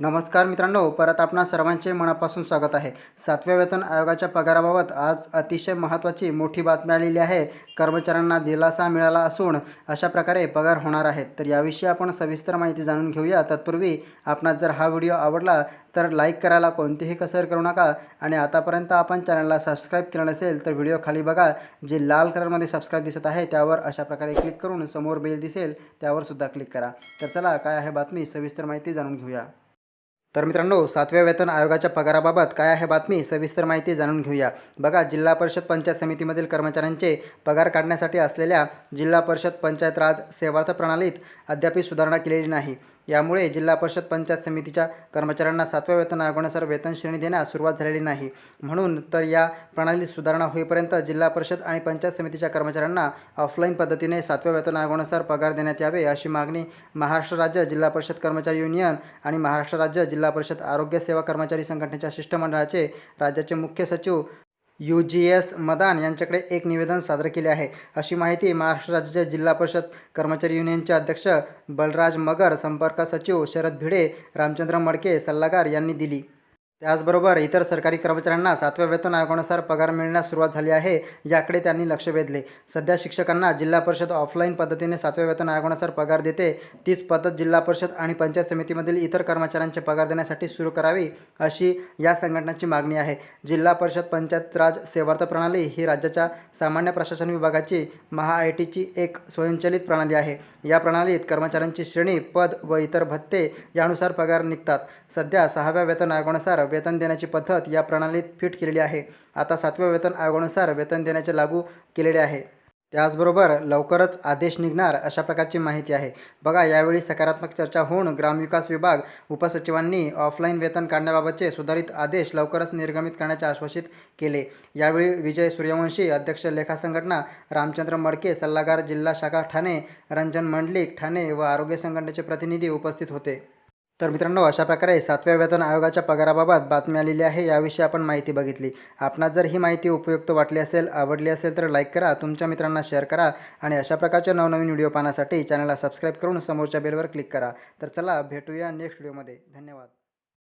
नमस्कार मित्रांनो परत आपणा सर्वांचे मनापासून स्वागत आहे. सातव्या वेतन आयोगाच्या पगाराबाबत आज अतिशय महत्त्वाची मोठी बातमी आलेली आहे. कर्मचाऱ्यांना दिलासा मिळाला असून अशा प्रकारे पगार होणार आहेत. तर याविषयी आपण सविस्तर माहिती जाणून घेऊया. तत्पूर्वी आपणास जर हा व्हिडिओ आवडला तर लाईक करायला कोणतीही कसर करू नका. आणि आतापर्यंत आपण चॅनलला सबस्क्राईब केलं नसेल तर व्हिडिओ खाली बघा. जे लाल कलरमध्ये सबस्क्राईब दिसत आहे त्यावर अशा प्रकारे क्लिक करून समोर बेल दिसेल त्यावर सुद्धा क्लिक करा. तर चला काय आहे बातमी? सविस्तर माहिती जाणून घेऊया. तर मित्रांनो सातव्या वेतन आयोगाच्या पगाराबाबत काय आहे बातमी सविस्तर माहिती जाणून घेऊया. बघा जिल्हा परिषद पंचायत समितीमधील कर्मचाऱ्यांचे पगार काढण्यासाठी असलेल्या जिल्हा परिषद पंचायत राज सेवार्थ प्रणालीत अद्याप सुधारणा केलेली नाही. यामुळे जिल्हा परिषद पंचायत समितीच्या कर्मचाऱ्यांना सातव्या वेतन आयोगानुसार वेतन श्रेणी देण्यास सुरुवात झालेली नाही. म्हणून तर या प्रणालीत सुधारणा होईपर्यंत जिल्हा परिषद आणि पंचायत समितीच्या कर्मचाऱ्यांना ऑफलाईन पद्धतीने सातव्या वेतन आयोगानुसार पगार देण्यात यावे अशी मागणी महाराष्ट्र राज्य जिल्हा परिषद कर्मचारी युनियन आणि महाराष्ट्र राज्य जिल्हा परिषद आरोग्य सेवा कर्मचारी संघटनेच्या शिष्टमंडळाचे राज्याचे मुख्य सचिव यू जी एस मदान यांच्याकडे एक निवेदन सादर केले आहे. अशी माहिती महाराष्ट्र राज्याच्या जिल्हा परिषद कर्मचारी युनियनचे अध्यक्ष बलराज मगर संपर्क सचिव शरद भिडे रामचंद्र मडके सल्लागार यांनी दिली. त्याचबरोबर इतर सरकारी कर्मचाऱ्यांना सातव्या वेतन आयोगानुसार पगार मिळण्यास सुरुवात झाली आहे याकडे त्यांनी लक्ष वेधले. सध्या शिक्षकांना जिल्हा परिषद ऑफलाईन पद्धतीने सातव्या वेतन आयोगानुसार पगार देते. तीच पद्धत जिल्हा परिषद आणि पंचायत समितीमधील इतर कर्मचाऱ्यांचे पगार देण्यासाठी सुरू करावी अशी या संघटनाची मागणी आहे. जिल्हा परिषद पंचायत राज सेवार्थ प्रणाली ही राज्याच्या सामान्य प्रशासन विभागाची महा आय टीची एक स्वयंचलित प्रणाली आहे. या प्रणालीत कर्मचाऱ्यांची श्रेणी पद व इतर भत्ते यानुसार पगार निघतात. सध्या सहाव्या वेतन आयोगानुसार वेतन देण्याची पद्धत या प्रणालीत फिट केलेली आहे. आता सातव्या वेतन आयोगानुसार वेतन देण्याचे लागू केलेले आहे. त्याचबरोबर लवकरच आदेश निघणार अशा प्रकारची माहिती आहे. बघा यावेळी सकारात्मक चर्चा होऊन ग्रामविकास विभाग उपसचिवांनी ऑफलाईन वेतन काढण्याबाबतचे सुधारित आदेश लवकरच निर्गमित करण्याचे आश्वासित केले. यावेळी विजय सूर्यवंशी अध्यक्ष लेखा संघटना रामचंद्र मडके सल्लागार जिल्हा शाखा ठाणे रंजन मंडलिक ठाणे व आरोग्य संघटनेचे प्रतिनिधी उपस्थित होते. तर मित्रांनो अशा प्रकारे सातव्या वेतन आयोगाच्या पगाराबाबत बातमी आलेली आहे. याविषयी आपण माहिती बघितली. आपणास जर ही माहिती उपयुक्त वाटली असेल आवडली असेल तर लाईक करा तुमच्या मित्रांना शेअर करा आणि अशा प्रकारचे नवनवीन व्हिडिओ पाहण्यासाठी चॅनलला सबस्क्राईब करून समोरच्या बेलवर क्लिक करा. तर चला भेटूया नेक्स्ट व्हिडिओमध्ये. धन्यवाद.